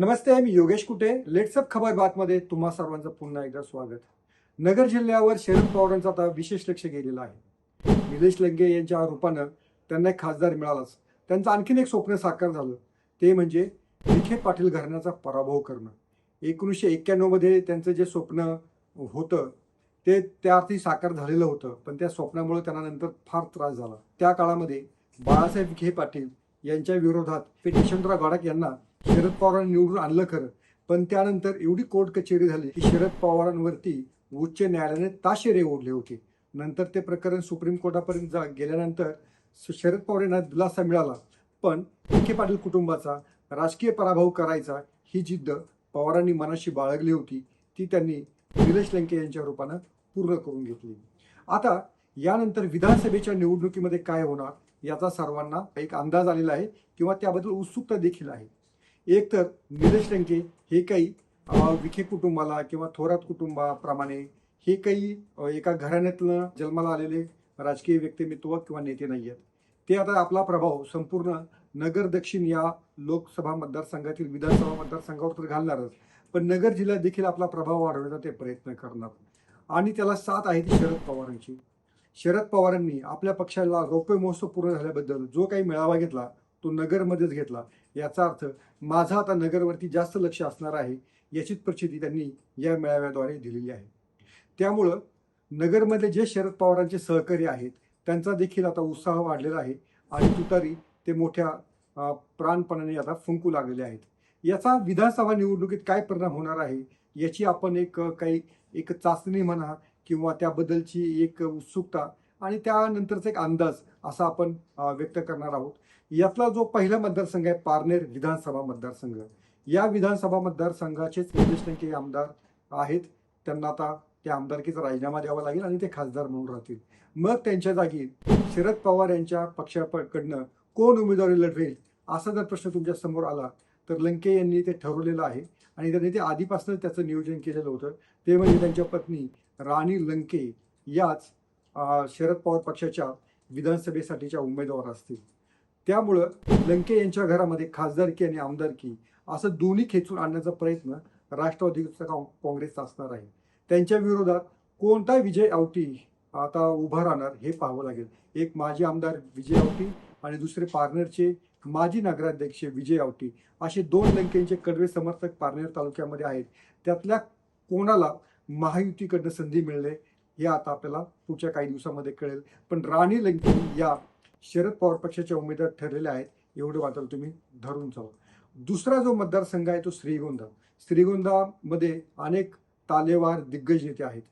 नमस्ते मी योगेश कुटे. लेट्सअप खबर बातमध्ये तुम्हा सर्वांचं पुन्हा एकदा स्वागत. नगर जिल्ह्यावर शरद पवारांचं आता विशेष लक्ष गेलेलं आहे. निलेश लंगे यांच्या रूपानं त्यांना एक खासदार मिळालाच. त्यांचं आणखीन एक स्वप्न साकार झालं. ते म्हणजे विखे पाटील घराण्याचा पराभव करणं. एकोणीसशे एक्क्याण्णवमध्ये त्यांचं जे स्वप्न होतं ते त्या अर्थी साकार झालेलं होतं पण त्या स्वप्नामुळे त्यांना नंतर फार त्रास झाला. त्या काळामध्ये बाळासाहेब विखे पाटील यांच्या विरोधात ते यशवंतराव गडाख यांना शरद पवारांनी निवडून आणलं खरं. पण त्यानंतर एवढी कोर्ट कचेरी झाली की शरद पवारांवरती उच्च न्यायालयाने ताशेरे ओढले होते. नंतर ते प्रकरण सुप्रीम कोर्टापर्यंत जा गेल्यानंतर शरद पवार यांना दिलासा मिळाला. पण विखे पाटील कुटुंबाचा राजकीय पराभव करायचा ही जिद्द पवारांनी मनाशी बाळगली होती. ती त्यांनी निलेश लंके यांच्या रूपानं पूर्ण करून घेतली. आता यानंतर विधानसभेच्या निवडणुकीमध्ये काय होणार याचा सर्वांना एक अंदाज आलेला आहे किंवा त्याबद्दल उत्सुकता देखील आहे. एक तर निलेश लंके हे काही विखे कुटुंबाला किंवा थोरात कुटुंबाप्रमाणे हे काही एका घराण्यातलं जन्माला आलेले राजकीय व्यक्तिमत्व किंवा नेते नाही आहेत ते आता आपला प्रभाव संपूर्ण नगर दक्षिण या लोकसभा मतदारसंघातील विधानसभा मतदारसंघावर तर घालणारच पण नगर जिल्ह्यात देखील आपला प्रभाव वाढवण्याचा ते प्रयत्न करणार. आणि त्याला साथ आहे ती शरद पवारांची. शरद पवारांनी आपल्या पक्षाला रौप्य महोत्सव पूर्ण झाल्याबद्दल जो काही मेळावा घेतला तो नगरमध्येच घेतला. याचा अर्थ माझा आता नगरवरती जास्त लक्ष असणार आहे याचीच प्रचिती त्यांनी या मेळाव्याद्वारे दिलेली आहे. त्यामुळं नगरमध्ये जे शरद पवारांचे सहकारी आहेत त्यांचा देखील आता उत्साह वाढलेला आहे आणि तुतारी ते मोठ्या प्राणपणाने आता फुंकू लागलेले आहेत. याचा विधानसभा निवडणुकीत काय परिणाम होणार आहे याची आपण एक काही एक चाचणी म्हणा किंवा त्याबद्दलची एक उत्सुकता आणि त्यानंतरचा एक अंदाज असा आपण व्यक्त करणार आहोत. यातला जो पहिला मतदारसंघ आहे पारनेर विधानसभा मतदारसंघ. या विधानसभा मतदारसंघाचेच निलेश लंके आमदार आहेत. त्यांना आता त्या आमदारकीचा राजीनामा द्यावा लागेल आणि ते खासदार म्हणून राहतील. मग त्यांच्या जागी शरद पवार यांच्या पक्षाकडनं कोण उमेदवारी लढवेल असा जर प्रश्न तुमच्यासमोर आला तर लंके यांनी ते ठरवलेलं आहे आणि त्यांनी ते आधीपासूनच त्याचं नियोजन केलेलं होतं. ते म्हणजे त्यांच्या पत्नी राणी लंके याच शरद पवार पक्षाच्या विधानसभेसाठीच्या उमेदवार असतील. त्यामुळं लंके यांच्या घरामध्ये खासदारकी आणि आमदारकी असं दोन्ही खेचून आणण्याचा प्रयत्न राष्ट्रवादीचा काँ- काँग्रेसचा असणार आहे. त्यांच्या विरोधात कोणता विजय आवटी आता उभा राहणार हे पाहावं लागेल. एक माजी आमदार विजय आवटी आणि दुसरे पारनेरचे माजी नगराध्यक्ष विजय आवटी असे दोन लंकेंचे कडवे समर्थक पारनेर तालुक्यामध्ये आहेत. त्यातल्या कोणाला महायुतीकडनं संधी मिळते हे आता आपल्याला पुढच्या काही दिवसामध्ये कळेल. पण राणी लंके या शरद पवार पक्षाच्या उमेदवार ठरलेल्या आहेत एवढं मात्र तुम्ही धरून जाऊ दुसरा जो मतदारसंघ आहे तो श्रीगोंदा. श्रीगोंदामध्ये अनेक तालेवार दिग्गज नेते आहेत.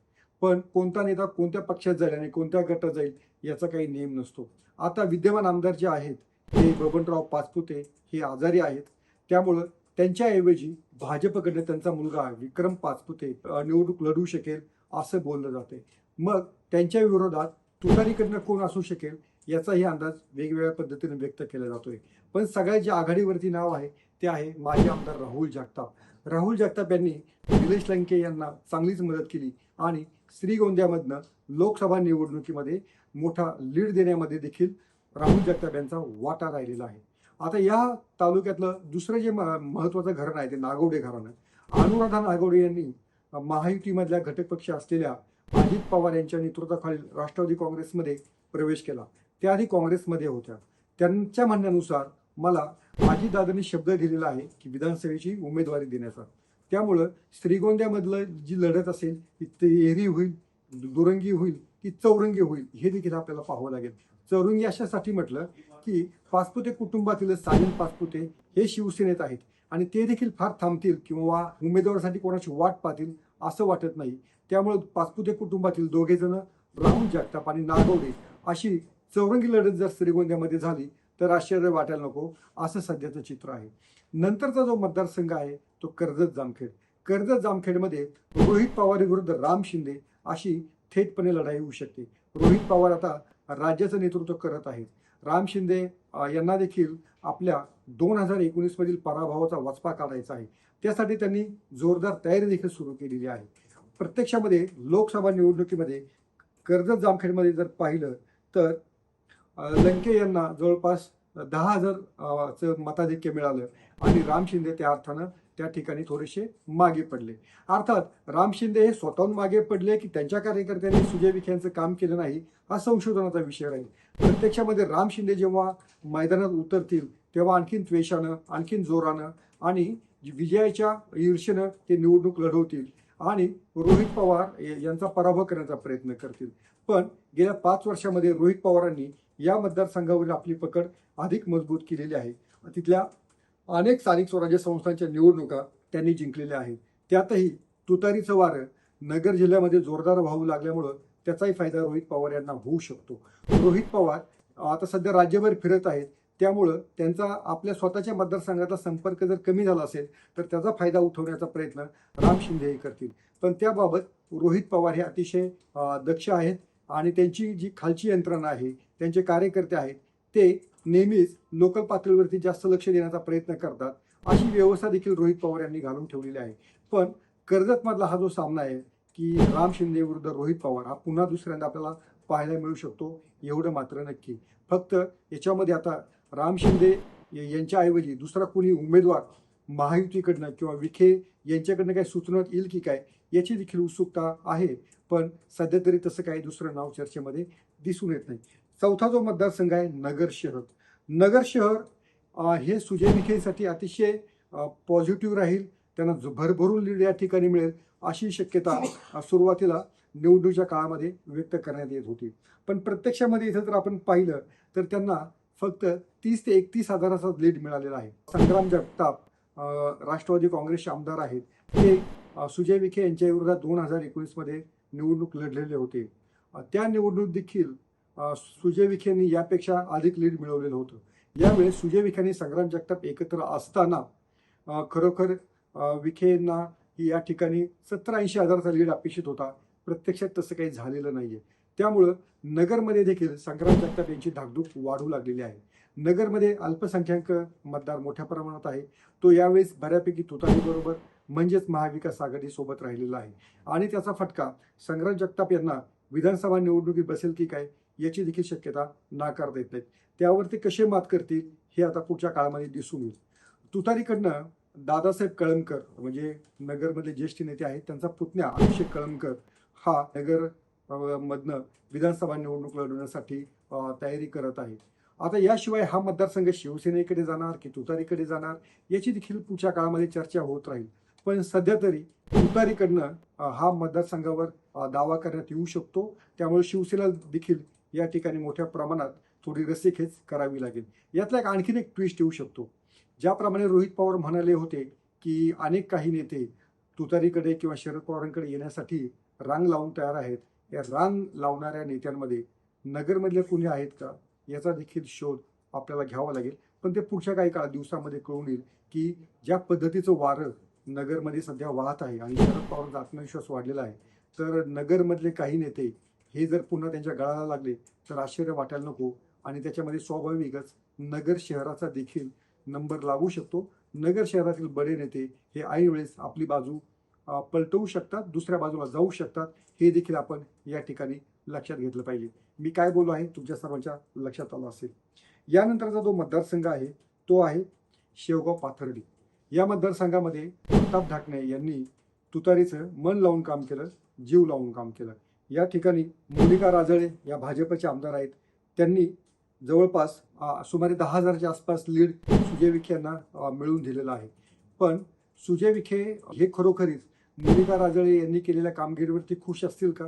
पण कोणता नेता कोणत्या पक्षात जाईल आणि कोणत्या गटात जाईल याचा काही नियम नसतो. आता विद्यमान आमदार जे आहेत ते बबनराव पाचपुते हे आजारी आहेत. त्यामुळं त्यांच्याऐवजी भाजपकडनं त्यांचा मुलगा विक्रम पाचपुते निवडणूक लढवू शकेल असं बोललं जाते मग त्यांच्या विरोधात तुतारीकडनं कोण असू शकेल? याचाही अंदाज वेगवेगळ्या पद्धतीने व्यक्त केला जातोय. पण सगळ्यात जे आघाडीवरती नाव आहे ते आहे माजी आमदार राहुल जगताप. राहुल जगताप यांनी निलेश लंके यांना चांगलीच मदत केली आणि श्रीगोंद्यामधनं लोकसभा निवडणुकीमध्ये मोठा लीड देण्यामध्ये देखील राहुल जगताप यांचा वाटा राहिलेला आहे. आता या तालुक्यातलं दुसरं जे म- महत्वाचं घराणं आहे ते नागवडे घराणं. अनुराधा नागवडे यांनी महायुतीमधल्या घटक पक्ष असलेल्या अजित पवार यांच्या नेतृत्वाखालील राष्ट्रवादी काँग्रेसमध्ये प्रवेश केला. त्या आधी काँग्रेसमध्ये होत्या. त्यांच्या म्हणण्यानुसार मला माझी दादांनी शब्द दिलेला आहे की विधानसभेची उमेदवारी देण्याचा. त्यामुळं श्रीगोंद्यामधलं जी लढत असेल ती तेरी होईल दुरंगी होईल की चौरंगी होईल हे देखील आपल्याला पाहावं लागेल. चौरंगी अशासाठी म्हटलं की पाचपुते कुटुंबातील सायन पाचपुते हे शिवसेनेत आहेत आणि ते देखील फार थांबतील किंवा उमेदवारासाठी कोणाची वाट पाहतील असं वाटत नाही. त्यामुळे पाचपुते कुटुंबातील दोघे जण राहुल जगताप आणि नागवडे अशी चौरंगी लढत जर श्रीगोंद्यामध्ये झाली तर आश्चर्य वाटायला नको. असं सध्याचं चित्र आहे. नंतरचा जो मतदारसंघ आहे तो कर्जत जामखेड. कर्जत जामखेडमध्ये रोहित पवार विरुद्ध राम शिंदे अशी थेटपणे लढाई होऊ शकते. रोहित पवार आता राज्याचं नेतृत्व करत आहेत. राम शिंदे यांना देखील आपल्या दोन हजार एकोणीसमधील पराभवाचा वचपा काढायचा आहे. त्यासाठी त्यांनी जोरदार तयारी देखील सुरू केलेली आहे. प्रत्यक्षामध्ये लोकसभा निवडणुकीमध्ये कर्जत जामखेडमध्ये जर पाहिलं तर लंके यांना जवळपास दहा हजार चं मताधिक्य मिळालं आणि राम शिंदे त्या अर्थानं त्या ठिकाणी थोडेसे मागे पडले. अर्थात राम शिंदे हे स्वतःहून मागे पडले की त्यांच्या कार्यकर्त्यांनी सुजय विखे यांचं काम केलं नाही हा संशोधनाचा विषय राहील. प्रत्यक्षामध्ये राम शिंदे जेव्हा मैदानात उतरतील तेव्हा आणखीन त्वेषानं आणखीन जोरानं आणि विजयाच्या ईर्षेनं ते निवडणूक लढवतील आणि रोहित पवार यांचा पराभव करण्याचा प्रयत्न करतील. पण गेल्या पाच वर्षामध्ये रोहित पवारांनी या मतदारसंघावरील आपली पकड अधिक मजबूत केलेली आहे. तिथल्या अनेक स्थानिक स्वराज्य संस्थांच्या निवडणुका त्यांनी जिंकलेल्या आहेत. त्यातही तुतारीचं वारं नगर जिल्ह्यामध्ये जोरदार वाहू लागल्यामुळं त्याचाही फायदा रोहित पवार यांना होऊ शकतो. रोहित पवार आता सध्या राज्यभर फिरत आहेत. त्यामुळं त्यांचा आपल्या स्वतःच्या मतदारसंघाचा संपर्क जर कमी झाला असेल तर त्याचा फायदा उठवण्याचा प्रयत्न राम शिंदेही करतील. पण त्याबाबत रोहित पवार हे अतिशय दक्ष आहेत आणि त्यांची जी खालची यंत्रणा आहे त्यांचे कार्यकर्ते आहेत ते नेहमीच लोकल पातळीवरती जास्त लक्ष देण्याचा प्रयत्न करतात. अशी व्यवस्था देखील रोहित पवार यांनी घालून ठेवलेली आहे. पण कर्जतमधला हा जो सामना आहे की राम शिंदे विरुद्ध रोहित पवार हा पुन्हा दुसऱ्यांदा आपल्याला पाहायला मिळू शकतो एवढं मात्र नक्की. फक्त याच्यामध्ये आता राम शिंदे यांच्याऐवजी दुसरा कोणी उमेदवार महायुतीकडनं किंवा विखे यांच्याकडनं काही सुचवण्यात येईल की काय याची देखील उत्सुकता आहे. पण सध्या तरी तसं काही दुसरं नाव चर्चेमध्ये दिसून येत नाही. चौथा जो मतदारसंघ आहे नगर शहर. नगर शहर हे सुजय विखेसाठी अतिशय पॉझिटिव्ह राहील. त्यांना ज- भरभरून लीड या ठिकाणी मिळेल अशी शक्यता सुरुवातीला निवडणुकीच्या काळामध्ये व्यक्त करण्यात येत होती. पण प्रत्यक्षामध्ये इथं जर आपण पाहिलं तर त्यांना फक्त तीस ते एकतीस हजाराचा लीड मिळालेला आहे. संग्राम जगताप राष्ट्रवादी काँग्रेसचे आमदार आहेत. ते सुजय विखे यांच्या विरोधात दोन हजार एकोणीसमध्ये निवडणूक लढलेले होते. त्या निवडणूक देखील सुजय विखेंनी यापेक्षा अधिक लीड मिळवलेलं होतं. यावेळी सुजय विखे आणि संग्राम जगताप एकत्र असताना खरोखर विखेंना या ठिकाणी सत्तर ऐंशी हजाराचा लीड अपेक्षित होता. प्रत्यक्षात तसं काही झालेलं नाहीये. त्यामुळं नगरमध्ये देखील संग्राम जगताप यांची धाकधूक वाढू लागलेली आहे. नगरमध्ये अल्पसंख्याक मतदार मोठ्या प्रमाणात आहे. तो यावेळेस बऱ्यापैकी तुतारीबरोबर म्हणजेच महाविकास आघाडीसोबत राहिलेला आहे. आणि त्याचा फटका संग्राम जगताप यांना विधानसभा निवडणुकीत बसेल की काय याची देखील शक्यता नाकारता येत नाही त्यावर ते कसे मात करतील हे आता पुढच्या काळामध्ये दिसून येईल. तुतारीकडनं दादासाहेब कळमकर म्हणजे नगरमधले ज्येष्ठ नेते आहेत त्यांचा पुतण्या अभिषेक कळमकर हा नगर मधनं विधानसभा निवडणूक लढवण्यासाठी तयारी करत आहे आता याशिवाय हा मतदारसंघ शिवसेनेकडे जाणार की तुतारीकडे जाणार याची देखील पुढच्या काळामध्ये चर्चा होत राहील. पण सध्या तरी तुतारीकडनं हा मतदारसंघावर दावा करण्यात येऊ शकतो. त्यामुळे शिवसेना देखील या ठिकाणी मोठ्या प्रमाणात थोडी रस्सीखेच करावी लागेल. यातला एक आणखीन एक ट्विस्ट येऊ शकतो. ज्याप्रमाणे रोहित पवार म्हणाले होते की अनेक काही नेते तुतारीकडे किंवा शरद पवारांकडे येण्यासाठी रांग लावून तयार आहेत. या रांग लावणाऱ्या नेत्यांमध्ये नगरमधले कुणी आहेत का? याचा देखील शोध आपल्याला घ्यावा लागेल. पण ते पुढच्या काही काळ दिवसामध्ये कळून येईल की ज्या पद्धतीचं वारं नगरमध्ये सध्या वाहत आहे आणि शरद पवारांचा आत्मविश्वास वाढलेला आहे तर नगरमधले काही नेते हे जर पुन्हा त्यांच्या गळाला लागले तर आश्चर्य वाटायला नको. आणि त्याच्यामध्ये स्वाभाविकच नगर शहराचा देखील नंबर लागू शकतो. नगर शहरातील बडे नेते हे ऐनवेळेस आपली बाजू पलटवू शकतात दुसऱ्या बाजूला जाऊ शकतात. हे देखील आपण या ठिकाणी लक्षात घेतलं पाहिजे. मी काय बोललो आहे तुमच्या सर्वांच्या लक्षात आलं असेल. यानंतरचा जो मतदारसंघ आहे तो आहे शेवगाव पाथर्डी. या मतदारसंघामध्ये प्रताप ढाकणे यांनी तुतारीचं मन लावून काम केलं जीव लावून काम केलं. या ठिकाणी मोनिका राजळे या भाजपचे आमदार आहेत. त्यांनी जवळपास सुमारे दहा हजारच्या आसपास लीड सुजय विखे यांना मिळवून दिलेलं आहे. पण सुजय विखे हे खरोखरीच मोनिका राजळे यांनी केलेल्या कामगिरीवरती खुश असतील का?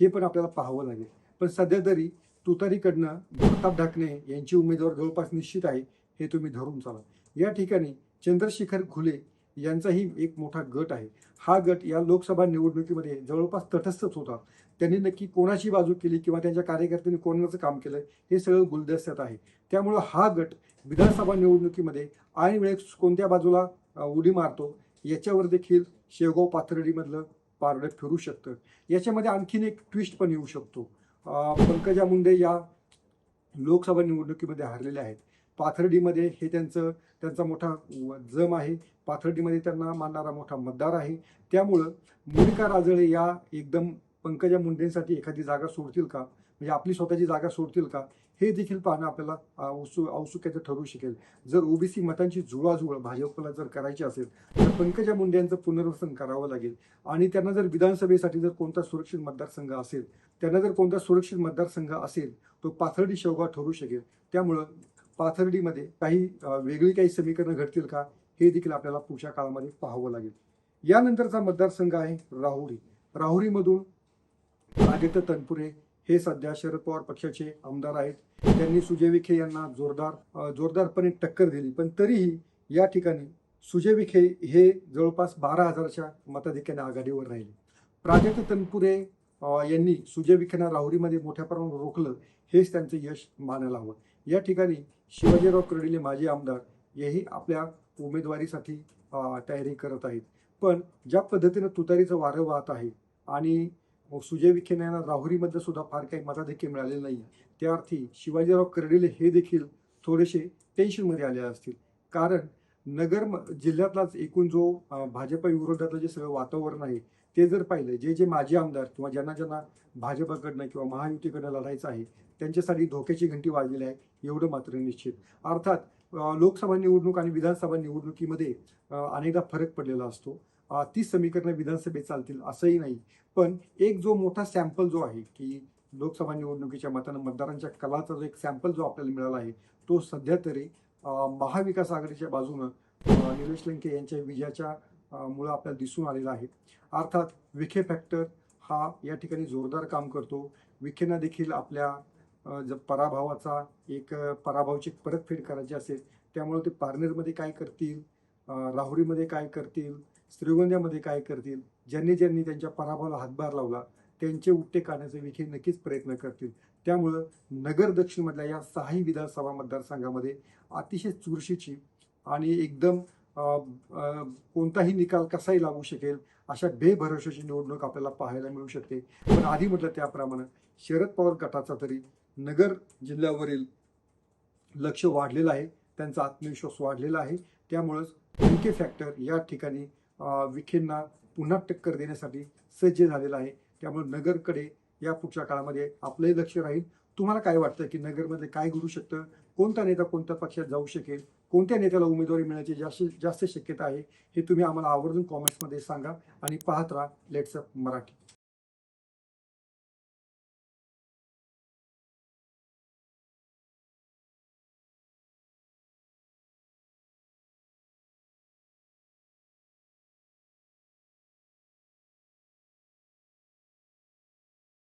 हे पण आपल्याला पाहावं लागेल. पण सध्या तरी तुतारीकडनं प्रताप ढाकणे यांची उमेदवार जवळपास निश्चित आहे हे तुम्ही धरून चाला. या ठिकाणी चंद्रशेखर घुले यांचाही एक मोठा गट आहे. हा गट या लोकसभा निवडणुकीमध्ये जवळपास तटस्थच होता. त्यांनी नक्की कोणाची बाजू केली किंवा त्यांच्या कार्यकर्त्यांनी कोणाचं काम केलं हे सगळं गुलदस्त्यात आहे. त्यामुळं हा गट विधानसभा निवडणुकीमध्ये आणि वेळेस कोणत्या बाजूला उडी मारतो याच्यावर देखील शेवगाव पाथर्डीमधलं पारडं फिरू शकतं. याच्यामध्ये आणखीन एक ट्विस्ट पण येऊ शकतो. पंकजा मुंडे या लोकसभा निवडणुकीमध्ये हारलेल्या आहेत. पाथर्डीमध्ये हे त्यांचं त्यांचा मोठा जम आहे. पाथर्डीमध्ये त्यांना मानणारा मोठा मतदार आहे. त्यामुळं मोनिका राजळे या एकदम पंकजा मुंडेंसाठी एखादी जागा सोडतील का? म्हणजे आपली स्वतःची जागा सोडतील का? हे देखील पाहणं आपल्याला अ, औत्सु औत्सुक्याचं ठरू शकेल. जर ओबीसी मतांची जुळवाजुळव भाजपला जर करायची असेल तर पंकजा मुंडे यांचं पुनर्वसन करावं लागेल. आणि त्यांना जर विधानसभेसाठी जर कोणता सुरक्षित मतदारसंघ असेल त्यांना जर कोणता सुरक्षित मतदारसंघ असेल तो पाथर्डी शेवगा ठरू शकेल. त्यामुळं पाथर्डीमध्ये काही वेगळी काही समीकरणं घडतील का हे देखील आपल्याला पुढच्या काळामध्ये पाहावं लागेल. यानंतरचा मतदारसंघ आहे राहुरी. राहुरीमधून आदित्य तनपुरे हे सध्या शरद पवार पक्षाचे आमदार आहेत. त्यांनी सुजय विखे यांना जोरदार जोरदारपणे टक्कर दिली. पण तरीही या ठिकाणी सुजय विखे हे जवळपास बारा हजारच्या मताधिक्याने आघाडीवर राहिले. प्राजक्त तनपुरे यांनी सुजय विखेंना राहुरीमध्ये मोठ्या प्रमाणावर रोखलं हेच त्यांचं यश मानायला हवं. या ठिकाणी शिवाजीराव कर्डिले माजी आमदार हेही आपल्या उमेदवारीसाठी तयारी करत आहेत. पण ज्या पद्धतीनं तुतारीचं वारं वाहत आहे आणि सुजय विखे यांना राहुरीमध्ये सुद्धा फार काही मताधिक्य मिळालेलं नाही त्या अर्थी शिवाजीराव कर्डिले हे देखील थोडेसे टेन्शनमध्ये आले असतील. कारण नगर म- जिल्ह्यातलाच एकूण जो भाजपा भाजप विरोधातलं जे सगळं वातावरण आहे ते जर पाहिलं जे जे माजी आमदार किंवा ज्यांना ज्यांना भाजपाकडनं किंवा महायुतीकडनं लढायचं आहे त्यांच्यासाठी धोक्याची घंटी वाजलेली आहे. एवढं मात्र निश्चित. अर्थात लोकसभा निवडणूक आणि विधानसभा निवडणुकीमध्ये अनेकदा फरक पडलेला असतो. ती तीच समीकरणं विधानसभेत चालतील असंही नाही. पण एक जो मोठा सॅम्पल जो आहे की लोकसभा निवडणुकीच्या मतानं मतदारांच्या कलाचा जो एक सॅम्पल जो आपल्याला मिळाला आहे तो सध्या तरी महाविकास आघाडीच्या बाजूनं निलेश लंके यांच्या विजयाच्या मुळं मुळे आपल्याला दिसून आलेला आहे. अर्थात विखे फॅक्टर हा या ठिकाणी जोरदार काम करतो. विखेंना देखील आपल्या ज पराभवाचा एक पराभवाची परतफेड करायची असेल त्यामुळे ते पारनेरमध्ये काय करतील? राहुरीमध्ये काय करतील? श्रीगोंद्यामध्ये काय करतील? ज्यांनी ज्यांनी त्यांच्या पराभवाला हातभार लावला त्यांचे उपटे काढण्याचे विखे नक्कीच प्रयत्न करतील. त्यामुळं नगर दक्षिणमधल्या या सहाही विधानसभा मतदारसंघामध्ये अतिशय चुरशीची आणि एकदम कोणताही निकाल कसाही लागू शकेल अशा बेभरोशाची निवडणूक आपल्याला पाहायला मिळू शकते. पण आधी म्हटलं त्याप्रमाणे शरद पवार गटाचा तरी नगर जिल्ह्यावरील लक्ष वाढलेलं आहे त्यांचा आत्मविश्वास वाढलेला आहे. त्यामुळंच विखे फॅक्टर या ठिकाणी विखेंना पुन्हा टक्कर देण्यासाठी सज्ज झालेला आहे. त्यामुळे नगरकडे या पुढच्या काळामध्ये आपलंही लक्ष राहील. तुम्हाला काय वाटतं की नगरमध्ये काय घडू शकतं? कोणता नेता कोणत्या पक्षात जाऊ शकेल? कोणत्या नेत्याला उमेदवारी मिळण्याची जास्त जास्त शक्यता आहे? हे तुम्ही आम्हाला आवर्जून कॉमेंट्समध्ये सांगा आणि पाहत राहा. लेट्सअप मराठी.